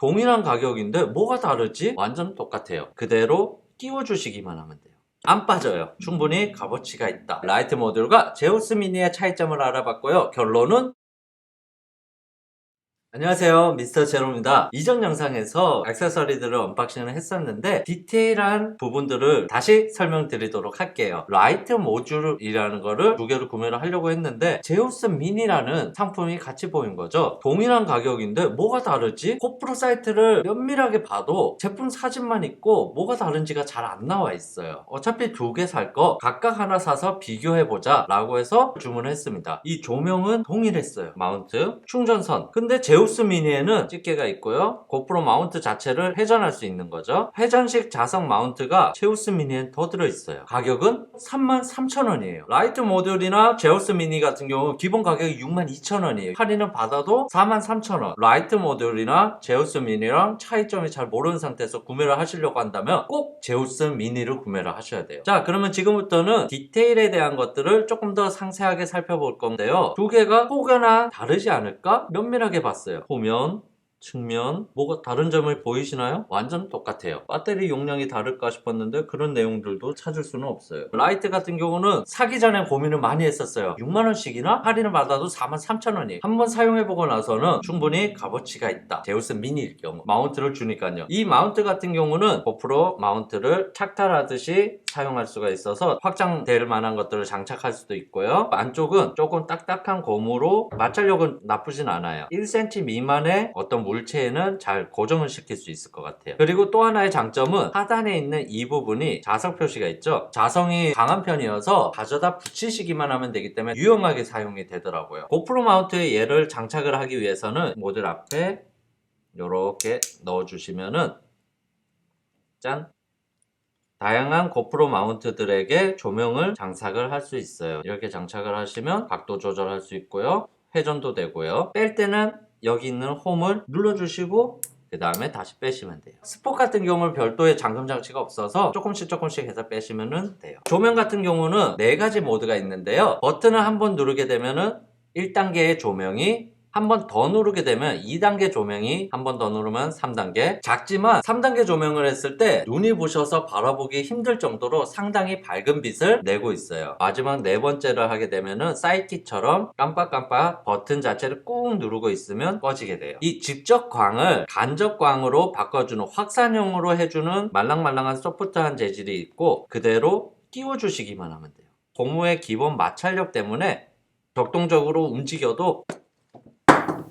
동일한 가격인데 뭐가 다르지? 완전 똑같아요. 그대로 끼워주시기만 하면 돼요. 안 빠져요. 충분히 값어치가 있다. 라이트 모듈과 제우스 미니의 차이점을 알아봤고요. 결론은 안녕하세요 미스터 제로입니다. 이전 영상에서 액세서리들을 언박싱을 했었는데 디테일한 부분들을 다시 설명드리도록 할게요. 라이트 모듈이라는 거를 두 개를 구매를 하려고 했는데 제우스 미니라는 상품이 같이 보인 거죠. 동일한 가격인데 뭐가 다르지? 고프로 사이트를 면밀하게 봐도 제품 사진만 있고 뭐가 다른지가 잘 안 나와 있어요. 어차피 두 개 살 거 각각 하나 사서 비교해보자 라고 해서 주문을 했습니다. 이 조명은 동일했어요. 마운트 충전선. 근데 제우 스 미니에는 집게가 있고요. 고프로 마운트 자체를 회전할 수 있는 거죠. 회전식 자석 마운트가 제우스 미니엔 더 들어있어요. 가격은 33,000원이에요. 라이트 모듈이나 제우스 미니 같은 경우 기본 가격이 62,000원이에요. 할인을 받아도 43,000원. 라이트 모듈이나 제우스 미니랑 차이점이 잘 모르는 상태에서 구매를 하시려고 한다면 꼭 제우스 미니를 구매를 하셔야 돼요. 자 그러면 지금부터는 디테일에 대한 것들을 조금 더 상세하게 살펴볼 건데요. 두 개가 혹여나 다르지 않을까? 면밀하게 봤어요 보면 측면 뭐가 다른 점을 보이시나요? 완전 똑같아요. 배터리 용량이 다를까 싶었는데 그런 내용들도 찾을 수는 없어요. 라이트 같은 경우는 사기 전에 고민을 많이 했었어요. 6만원씩이나 할인을 받아도 43,000원이 한번 사용해보고 나서는 충분히 값어치가 있다. 제우스 미니일 경우 마운트를 주니까요. 이 마운트 같은 경우는 고프로 마운트를 착탈하듯이 사용할 수가 있어서 확장될 만한 것들을 장착할 수도 있고요. 안쪽은 조금 딱딱한 고무로 마찰력은 나쁘진 않아요. 1cm 미만의 어떤 물체에는 잘 고정을 시킬 수 있을 것 같아요. 그리고 또 하나의 장점은 하단에 있는 이 부분이 자석 표시가 있죠? 자성이 강한 편이어서 가져다 붙이시기만 하면 되기 때문에 유용하게 사용이 되더라고요. 고프로 마운트에 얘를 장착을 하기 위해서는 모듈 앞에 이렇게 넣어주시면은 짠! 다양한 고프로 마운트들에게 조명을 장착을 할 수 있어요. 이렇게 장착을 하시면 각도 조절할 수 있고요. 회전도 되고요. 뺄 때는 여기 있는 홈을 눌러주시고 그 다음에 다시 빼시면 돼요. 스포 같은 경우는 별도의 잠금 장치가 없어서 조금씩 조금씩 해서 빼시면 돼요. 조명 같은 경우는 네 가지 모드가 있는데요. 버튼을 한 번 누르게 되면 은 1단계의 조명이 한 번 더 누르게 되면 2단계 조명이 한 번 더 누르면 3단계. 작지만 3단계 조명을 했을 때 눈이 부셔서 바라보기 힘들 정도로 상당히 밝은 빛을 내고 있어요. 마지막 네 번째를 하게 되면은 사이키처럼 깜빡깜빡 버튼 자체를 꾹 누르고 있으면 꺼지게 돼요. 이 직접 광을 간접 광으로 바꿔주는 확산형으로 해주는 말랑말랑한 소프트한 재질이 있고 그대로 끼워주시기만 하면 돼요. 고무의 기본 마찰력 때문에 격동적으로 움직여도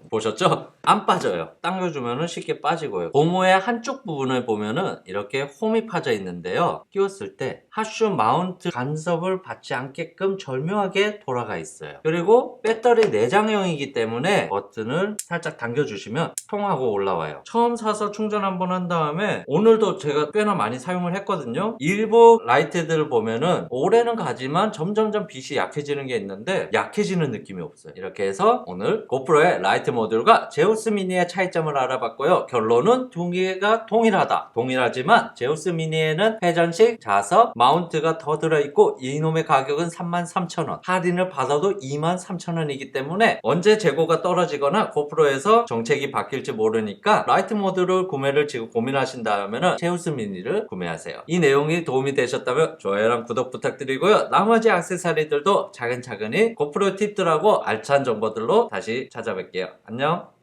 보셨죠? 안 빠져요. 당겨주면 쉽게 빠지고요. 고무의 한쪽 부분을 보면은 이렇게 홈이 파져 있는데요. 끼웠을 때 하슈 마운트 간섭을 받지 않게끔 절묘하게 돌아가 있어요. 그리고 배터리 내장형이기 때문에 버튼을 살짝 당겨주시면 통하고 올라와요. 처음 사서 충전 한번 한 다음에 오늘도 제가 꽤나 많이 사용을 했거든요. 일부 라이트들을 보면은 오래는 가지만 점점점 빛이 약해지는 게 있는데 약해지는 느낌이 없어요. 이렇게 해서 오늘 고프로의 라이트 모듈과 제우스 미니의 차이점을 알아봤고요. 결론은 두 개가 동일하다. 동일하지만 제우스 미니에는 회전식 자석 마운트가 더 들어있고 이놈의 가격은 33,000원. 할인을 받아도 23,000원이기 때문에 언제 재고가 떨어지거나 고프로에서 정책이 바뀔지 모르니까 라이트 모드를 구매를 지금 고민하신다면 제우스 미니를 구매하세요. 이 내용이 도움이 되셨다면 좋아요랑 구독 부탁드리고요. 나머지 액세서리들도 차근차근히 고프로 팁들하고 알찬 정보들로 다시 찾아뵐게요. 안녕.